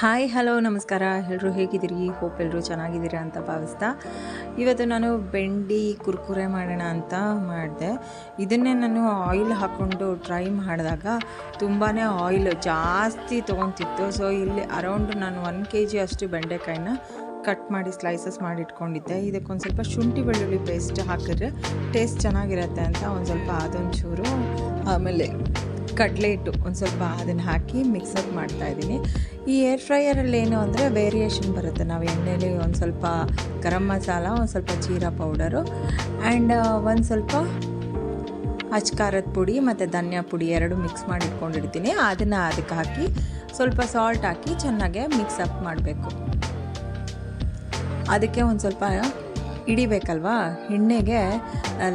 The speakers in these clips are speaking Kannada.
ಹಾಯ್ ಹಲೋ ನಮಸ್ಕಾರ. ಎಲ್ಲರೂ ಹೇಗಿದ್ದೀರಿ? ಹೋಪ್ ಎಲ್ಲರೂ ಚೆನ್ನಾಗಿದ್ದೀರಾ ಅಂತ ಭಾವಿಸ್ತಾ. ಇವತ್ತು ನಾನು ಬೆಂಡಿ ಕುರ್ಕುರೆ ಮಾಡೋಣ ಅಂತ ಮಾಡಿದೆ. ಇದನ್ನೇ ನಾನು ಆಯಿಲ್ ಹಾಕ್ಕೊಂಡು ಟ್ರೈ ಮಾಡಿದಾಗ ತುಂಬಾ ಆಯಿಲ್ ಜಾಸ್ತಿ ತೊಗೊತಿತ್ತು. ಸೊ ಇಲ್ಲಿ ಅರೌಂಡ್ ನಾನು ಒನ್ ಕೆ ಜಿ ಅಷ್ಟು ಬೆಂಡೆಕಾಯಿನ ಕಟ್ ಮಾಡಿ ಸ್ಲೈಸಸ್ ಮಾಡಿ ಇಟ್ಕೊಂಡಿದ್ದೆ. ಇದಕ್ಕೊಂದು ಸ್ವಲ್ಪ ಶುಂಠಿ ಬೆಳ್ಳುಳ್ಳಿ ಪೇಸ್ಟ್ ಹಾಕಿದ್ರೆ ಟೇಸ್ಟ್ ಚೆನ್ನಾಗಿರುತ್ತೆ ಅಂತ ಒಂದು ಸ್ವಲ್ಪ ಅದೊಂಚೂರು ಆಮೇಲೆ ಕಡಲೆ ಹಿಟ್ಟು ಒಂದು ಸ್ವಲ್ಪ ಅದನ್ನು ಹಾಕಿ ಮಿಕ್ಸಪ್ ಮಾಡ್ತಾ ಇದ್ದೀನಿ. ಈ ಏರ್ ಫ್ರೈಯರಲ್ಲಿ ಏನು ಅಂದರೆ ವೇರಿಯೇಷನ್ ಬರುತ್ತೆ. ನಾವು ಎಣ್ಣೆಲಿ ಒಂದು ಸ್ವಲ್ಪ ಗರಂ ಮಸಾಲ, ಒಂದು ಸ್ವಲ್ಪ ಜೀರಾ ಪೌಡರು ಆ್ಯಂಡ್ ಒಂದು ಸ್ವಲ್ಪ ಅಚ್ಕಾರದ ಪುಡಿ ಮತ್ತು ಧನಿಯಾ ಪುಡಿ ಎರಡು ಮಿಕ್ಸ್ ಮಾಡಿ ಇಟ್ಕೊಂಡಿರ್ತೀನಿ. ಅದನ್ನು ಅದಕ್ಕೆ ಹಾಕಿ ಸ್ವಲ್ಪ ಸಾಲ್ಟ್ ಹಾಕಿ ಚೆನ್ನಾಗೆ ಮಿಕ್ಸಪ್ ಮಾಡಬೇಕು. ಅದಕ್ಕೆ ಒಂದು ಸ್ವಲ್ಪ ಹಿಡಿಬೇಕಲ್ವಾ? ಎಣ್ಣೆಗೆ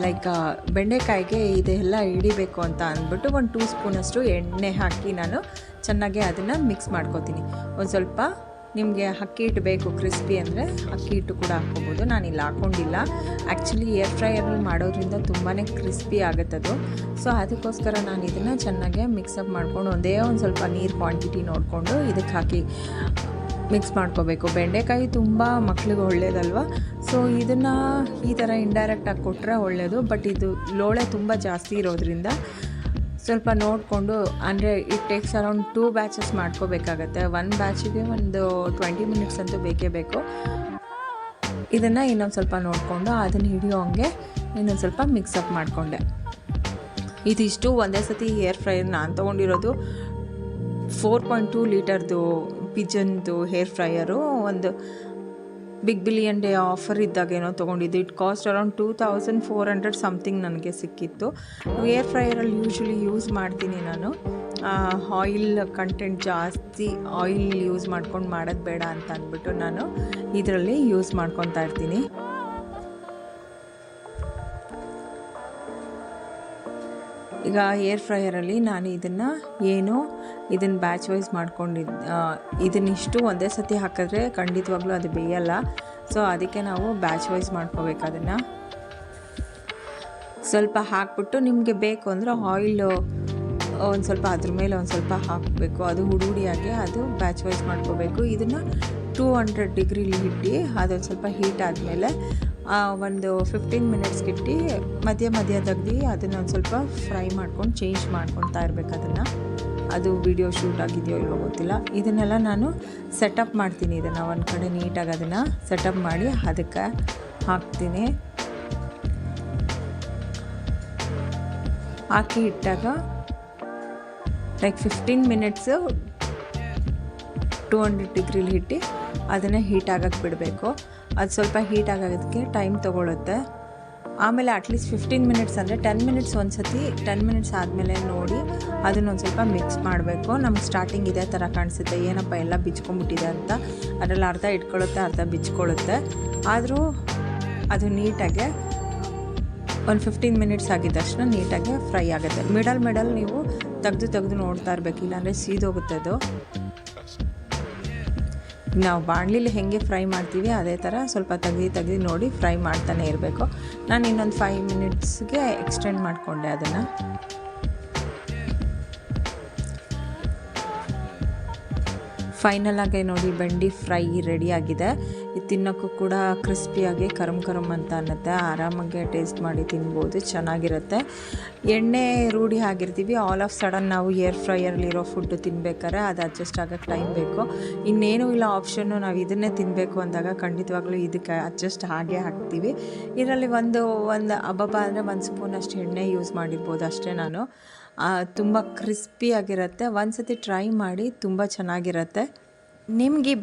ಲೈಕ್ ಬೆಂಡೆಕಾಯಿಗೆ ಇದೆಲ್ಲ ಹಿಡಿಬೇಕು ಅಂತ ಅಂದ್ಬಿಟ್ಟು ಒಂದು ಟೂ ಸ್ಪೂನಷ್ಟು ಎಣ್ಣೆ ಹಾಕಿ ನಾನು ಚೆನ್ನಾಗಿ ಅದನ್ನು ಮಿಕ್ಸ್ ಮಾಡ್ಕೋತೀನಿ. ಒಂದು ಸ್ವಲ್ಪ ನಿಮಗೆ ಅಕ್ಕಿ ಹಿಟ್ಟು ಬೇಕು ಕ್ರಿಸ್ಪಿ ಅಂದರೆ ಅಕ್ಕಿ ಹಿಟ್ಟು ಕೂಡ ಹಾಕ್ಕೋಬೋದು. ನಾನು ಇಲ್ಲಿ ಹಾಕ್ಕೊಂಡಿಲ್ಲ ಆ್ಯಕ್ಚುಲಿ ಏರ್ ಫ್ರೈಯರಲ್ಲಿ ಮಾಡೋದ್ರಿಂದ ತುಂಬಾ ಕ್ರಿಸ್ಪಿ ಆಗುತ್ತದು ಸೊ ಅದಕ್ಕೋಸ್ಕರ ನಾನು ಇದನ್ನು ಚೆನ್ನಾಗೆ ಮಿಕ್ಸಪ್ ಮಾಡ್ಕೊಂಡು ಒಂದೇ ಒಂದು ಸ್ವಲ್ಪ ನೀರು ಕ್ವಾಂಟಿಟಿ ನೋಡಿಕೊಂಡು ಇದಕ್ಕೆ ಹಾಕಿ. ಮಿಕ್ಸ್ ಮಾಡ್ಕೋಬೇಕು. ಬೆಂಡೆಕಾಯಿ ತುಂಬ ಮಕ್ಳಿಗೆ ಒಳ್ಳೇದಲ್ವ? ಸೊ ಇದನ್ನು ಈ ಥರ ಇಂಡೈರೆಕ್ಟಾಗಿ ಕೊಟ್ಟರೆ ಒಳ್ಳೆಯದು ಬಟ್ ಇದು ಲೋಳೆ ತುಂಬ ಜಾಸ್ತಿ ಇರೋದ್ರಿಂದ ಸ್ವಲ್ಪ ನೋಡಿಕೊಂಡು, ಅಂದರೆ it takes around two batches ಮಾಡ್ಕೋಬೇಕಾಗತ್ತೆ. ಒನ್ ಬ್ಯಾಚಿಗೆ ಒಂದು ಟ್ವೆಂಟಿ ಮಿನಿಟ್ಸ್ ಅಂತೂ ಬೇಕೇ ಬೇಕು. ಇದನ್ನು ಇನ್ನೊಂದು ಸ್ವಲ್ಪ ನೋಡಿಕೊಂಡು ಅದನ್ನು ಹಿಡಿಯೋ ಹಂಗೆ ಇನ್ನೊಂದು ಸ್ವಲ್ಪ ಮಿಕ್ಸಪ್ ಮಾಡಿಕೊಂಡೆ. ಇದಿಷ್ಟು ಒಂದೇ ಸತಿ ಏರ್ ಫ್ರೈಯರ್ ನಾನು ತೊಗೊಂಡಿರೋದು. ಫೋರ್ ಪಾಯಿಂಟ್ ಟೂ ಲೀಟರ್ದು ಪಿಜನ್ದು ಹೇರ್ ಫ್ರೈಯರು ಒಂದು ಬಿಗ್ ಬಿಲಿಯನ್ ಡೇ ಆಫರ್ ಇದ್ದಾಗ ಏನೋ ತೊಗೊಂಡಿದ್ದು. It cost around two thousand four hundred something ನನಗೆ ಸಿಕ್ಕಿತ್ತು. ಏರ್ ಫ್ರೈಯರಲ್ಲಿ ಯೂಶ್ವಲಿ ಯೂಸ್ ಮಾಡ್ತೀನಿ ನಾನು. ಆಯಿಲ್ ಕಂಟೆಂಟ್ ಜಾಸ್ತಿ ಆಯಿಲ್ ಯೂಸ್ ಮಾಡ್ಕೊಂಡು ಮಾಡೋದು ಬೇಡ ಅಂತ ಅಂದ್ಬಿಟ್ಟು ನಾನು ಇದರಲ್ಲಿ ಯೂಸ್ ಮಾಡ್ಕೊತಾ ಇರ್ತೀನಿ. ಈಗ ಏರ್ ಫ್ರೈಯರಲ್ಲಿ ನಾನು ಇದನ್ನು ಏನು ಇದನ್ನು ಬ್ಯಾಚ್ ವೈಸ್ ಮಾಡ್ಕೊಂಡಿದ್ದು ಇದನ್ನಿಷ್ಟು ಒಂದೇ ಸತಿ ಹಾಕಿದ್ರೆ ಖಂಡಿತವಾಗ್ಲೂ ಅದು ಬೇಯಲ್ಲ. ಸೊ ಅದಕ್ಕೆ ನಾವು ಬ್ಯಾಚ್ ವೈಸ್ ಮಾಡ್ಕೋಬೇಕು ಅದನ್ನು. ಸ್ವಲ್ಪ ಹಾಕ್ಬಿಟ್ಟು ನಿಮಗೆ ಬೇಕು ಅಂದರೆ ಆಯಿಲು ಒಂದು ಸ್ವಲ್ಪ ಅದ್ರ ಮೇಲೆ ಒಂದು ಸ್ವಲ್ಪ ಹಾಕಬೇಕು. ಅದು ಹುಡುಡಿಯಾಗಿ ಅದು ಬ್ಯಾಚ್ ವೈಸ್ ಮಾಡ್ಕೋಬೇಕು. ಇದನ್ನು ಟೂ ಹಂಡ್ರೆಡ್ ಡಿಗ್ರಿಲಿ ಇಟ್ಟು ಅದೊಂದು ಸ್ವಲ್ಪ ಹೀಟ್ ಆದಮೇಲೆ ಒಂದು ಫಿಫ್ಟೀನ್ ಮಿನಿಟ್ಸ್ಗೆ ಇಟ್ಟು ಮಧ್ಯ ಮಧ್ಯ ತೆಗ್ದು ಅದನ್ನು ಒಂದು ಸ್ವಲ್ಪ ಫ್ರೈ ಮಾಡ್ಕೊಂಡು ಚೇಂಜ್ ಮಾಡ್ಕೊತಾ ಇರ್ಬೇಕು ಅದನ್ನು. ಅದು ವಿಡಿಯೋ ಶೂಟ್ ಆಗಿದೆಯೋ ಇಲ್ವೋ ಗೊತ್ತಿಲ್ಲ. ಇದನ್ನೆಲ್ಲ ನಾನು ಸೆಟಪ್ ಮಾಡ್ತೀನಿ ಇದನ್ನು. ಒಂದು ಕಡೆ ನೀಟಾಗಿ ಅದನ್ನು ಸೆಟಪ್ ಮಾಡಿ ಅದಕ್ಕೆ ಹಾಕ್ತೀನಿ. ಹಾಕಿ ಇಟ್ಟಾಗ like fifteen minutes two hundred ಡಿಗ್ರಿಲಿ ಇಟ್ಟು ಅದನ್ನು ಹೀಟ್ ಆಗಕ್ಕೆ ಬಿಡಬೇಕು. ಅದು ಸ್ವಲ್ಪ ಹೀಟ್ ಆಗೋದಕ್ಕೆ ಟೈಮ್ ತೊಗೊಳುತ್ತೆ. ಆಮೇಲೆ ಅಟ್ಲೀಸ್ಟ್ ಫಿಫ್ಟೀನ್ ಮಿನಿಟ್ಸ್ ಅಂದರೆ ಟೆನ್ ಮಿನಿಟ್ಸ್ ಒಂದು ಸತಿ ಟೆನ್ ಮಿನಿಟ್ಸ್ ಆದಮೇಲೆ ನೋಡಿ ಅದನ್ನೊಂದು ಸ್ವಲ್ಪ ಮಿಕ್ಸ್ ಮಾಡಬೇಕು. ನಮ್ಗೆ ಸ್ಟಾರ್ಟಿಂಗ್ ಇದೇ ಥರ ಕಾಣಿಸುತ್ತೆ. ಏನಪ್ಪ ಎಲ್ಲ ಬಿಚ್ಕೊಂಡ್ಬಿಟ್ಟಿದೆ ಅಂತ. ಅದರಲ್ಲಿ ಅರ್ಧ ಇಟ್ಕೊಳ್ಳುತ್ತೆ, ಅರ್ಧ ಬಿಚ್ಕೊಳ್ಳುತ್ತೆ. ಆದರೂ ಅದು ನೀಟಾಗೆ ಒಂದು ಫಿಫ್ಟೀನ್ ಮಿನಿಟ್ಸ್ ಆಗಿದ ತಕ್ಷಣ ನೀಟಾಗಿ ಫ್ರೈ ಆಗುತ್ತೆ. ಮಿಡಲ್ ಮಿಡಲ್ ನೀವು ತೆಗೆದು ತೆಗೆದು ನೋಡ್ತಾ ಇರಬೇಕು. ಇಲ್ಲಾಂದರೆ ಸೀದೋಗುತ್ತೆ ಅದು. ನಾವು ಬಾಣಲಿಲಿ ಹೆಂಗೆ ಫ್ರೈ ಮಾಡ್ತೀವಿ, ಅದೇ ಥರ ಸ್ವಲ್ಪ ತೆಗ್ದು ತೆಗ್ದು ನೋಡಿ ಫ್ರೈ ಮಾಡ್ತಾನೆ ಇರಬೇಕು. ನಾನು ಇನ್ನೊಂದು ಫೈವ್ ಮಿನಿಟ್ಸ್ಗೆ ಎಕ್ಸ್ಟೆಂಡ್ ಮಾಡಿಕೊಂಡೆ ಅದನ್ನು. ಫೈನಲ್ ಆಗಿ ನೋಡಿ, ಬೆಂಡಿ ಫ್ರೈ ರೆಡಿಯಾಗಿದೆ ಇದು ತಿನ್ನೋಕ್ಕೂ ಕೂಡ ಕ್ರಿಸ್ಪಿಯಾಗಿ ಕರಮ್ ಕರಮ್ ಅಂತ ಅನ್ನತ್ತೆ. ಆರಾಮಾಗಿ ಟೇಸ್ಟ್ ಮಾಡಿ ತಿನ್ಬೋದು, ಚೆನ್ನಾಗಿರುತ್ತೆ. ಎಣ್ಣೆ ರೂಢಿ ಆಗಿರ್ತೀವಿ. ಆಲ್ ಆಫ್ ಸಡನ್ ನಾವು ಏರ್ ಫ್ರೈಯರ್ಲಿರೋ ಫುಡ್ಡು ತಿನ್ಬೇಕಾದ್ರೆ ಅದು ಅಡ್ಜಸ್ಟ್ ಆಗೋಕ್ಕೆ ಟೈಮ್ ಬೇಕು. ಇನ್ನೇನು ಇಲ್ಲ ಆಪ್ಷನ್ನು ನಾವು ಇದನ್ನೇ ತಿನ್ನಬೇಕು ಅಂದಾಗ ಖಂಡಿತವಾಗ್ಲೂ ಇದಕ್ಕೆ ಅಡ್ಜಸ್ಟ್ ಹಾಗೆ ಹಾಕ್ತೀವಿ. ಇದರಲ್ಲಿ ಒಂದು ಒಂದು ಹಬ್ಬಬ್ಬ ಅಂದರೆ ಒಂದು ಸ್ಪೂನ್ ಅಷ್ಟು ಎಣ್ಣೆ ಯೂಸ್ ಮಾಡಿರ್ಬೋದು ಅಷ್ಟೇ ನಾನು. ತುಂಬ ಕ್ರಿಸ್ಪಿಯಾಗಿರುತ್ತೆ ಒಂದು ಸತಿ ಟ್ರೈ ಮಾಡಿ ತುಂಬ ಚೆನ್ನಾಗಿರುತ್ತೆ. ನಿಮಗೆ